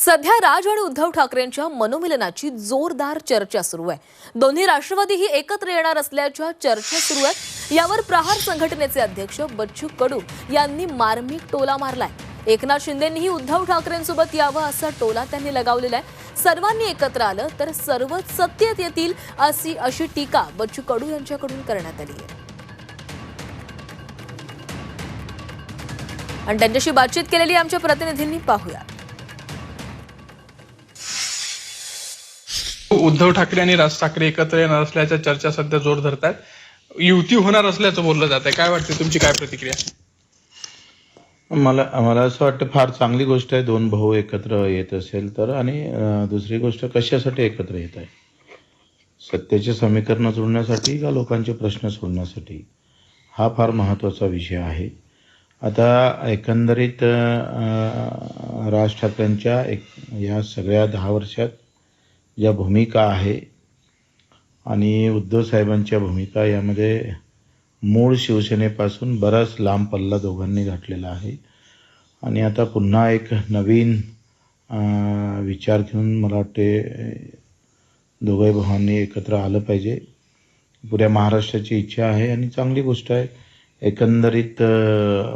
सध्या राज आणि उद्धव ठाकरेंच्या मनोमिलनाची जोरदार चर्चा सुरू आहे. दोन्ही राष्ट्रवादीही एकत्र येणार असल्याच्या चर्चा सुरू आहेत. यावर प्रहार संघटनेचे अध्यक्ष बच्चू कडू यांनी मार्मिक टोला मारलाय. एकनाथ शिंदेंनीही उद्धव ठाकरेंसोबत यावं असा टोला त्यांनी लगावलेला आहे. सर्वांनी एकत्र आलं तर सर्वच सत्तेत येतील अशी अशी टीका बच्चू कडू यांच्याकडून करण्यात आली आहे. आणि त्यांच्याशी बातचीत केलेली आमच्या प्रतिनिधींनी पाहूया. उद्धव ठाकरे आणि राज ठाकरे एकत्र येणार असल्याच्या चर्चा सध्या जोर धरत आहेत युती होणार असल्याचं बोललं जात आहे. काय वाटते तुमची काय प्रतिक्रिया? मला मला असं वाटतं फार चांगली गोष्ट आहे. दोन भाऊ एकत्र येत असेल तर आणि दुसरी गोष्ट कशासाठी एकत्र येत आहे? सत्तेचे समीकरण सोडण्यासाठी का लोकांचे प्रश्न सोडण्यासाठी? हा फार महत्त्वाचा विषय आहे. आता एकंदरीत राज ठाकरेंच्या एक या सगळ्या दहा वर्षात ज्या भूमिका आहे. आणि उद्धव साहेबांच्या भूमिका यामध्ये मूळ शिवसेनेपासून बराच लांब पल्ला दोघांनी घातलेला आहे. आणि आता पुन्हा एक नवीन विचार घेऊन मला वाटते दोघंही भावांनी एकत्र आलं पाहिजे. पुऱ्या महाराष्ट्राची इच्छा आहे आणि चांगली गोष्ट आहे. एकंदरीत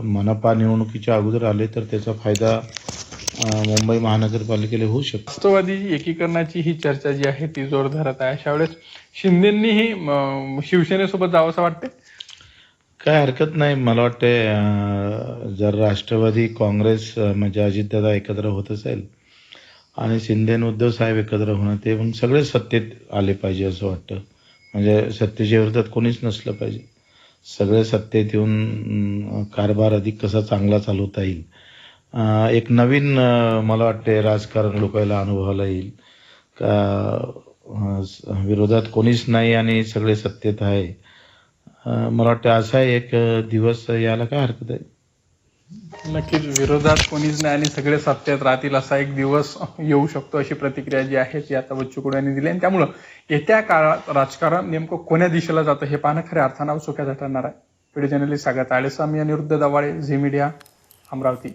मनपा निवडणुकीच्या अगोदर आले तर त्याचा फायदा मुंबई महानगरपालिकेला होऊ शकतो. राष्ट्रवादी एकीकरणाची ही चर्चा जी आहे ती जोर धरत आहे. अशा वेळेस शिंदेंनीही शिवसेनेसोबत जावं असं वाटते काय हरकत नाही. मला वाटते जर राष्ट्रवादी काँग्रेस म्हणजे अजितदादा एकत्र होत असेल आणि शिंदे उद्धव साहेब एकत्र होणं ते मग सगळे सत्तेत आले पाहिजे असं वाटतं. म्हणजे सत्तेच्या विरोधात कोणीच नसलं पाहिजे. सगळे सत्तेत येऊन कारभार अधिक कसा चांगला चालवता येईल? एक नवीन मला वाटते राजकारण लोकायला अनुभवाला येईल. का विरोधात कोणीच नाही आणि सगळे सत्तेत आहे. मला वाटतं असा एक दिवस यायला काय हरकत आहे? नक्कीच विरोधात कोणीच नाही आणि सगळे सत्तेत राहतील असा एक दिवस येऊ शकतो अशी प्रतिक्रिया जी आहे ती आता बच्चू कडू यांनी दिली आणि त्यामुळं येत्या काळात राजकारण नेमकं कोण्या दिशेला जातं हे पाहणं खऱ्या अर्थानं सोक्याचं ठरणार आहे. व्हिडिओ जर्नलिस्ट सागर ताळेसामी निरुद्ध दवाळे झी मीडिया अमरावती.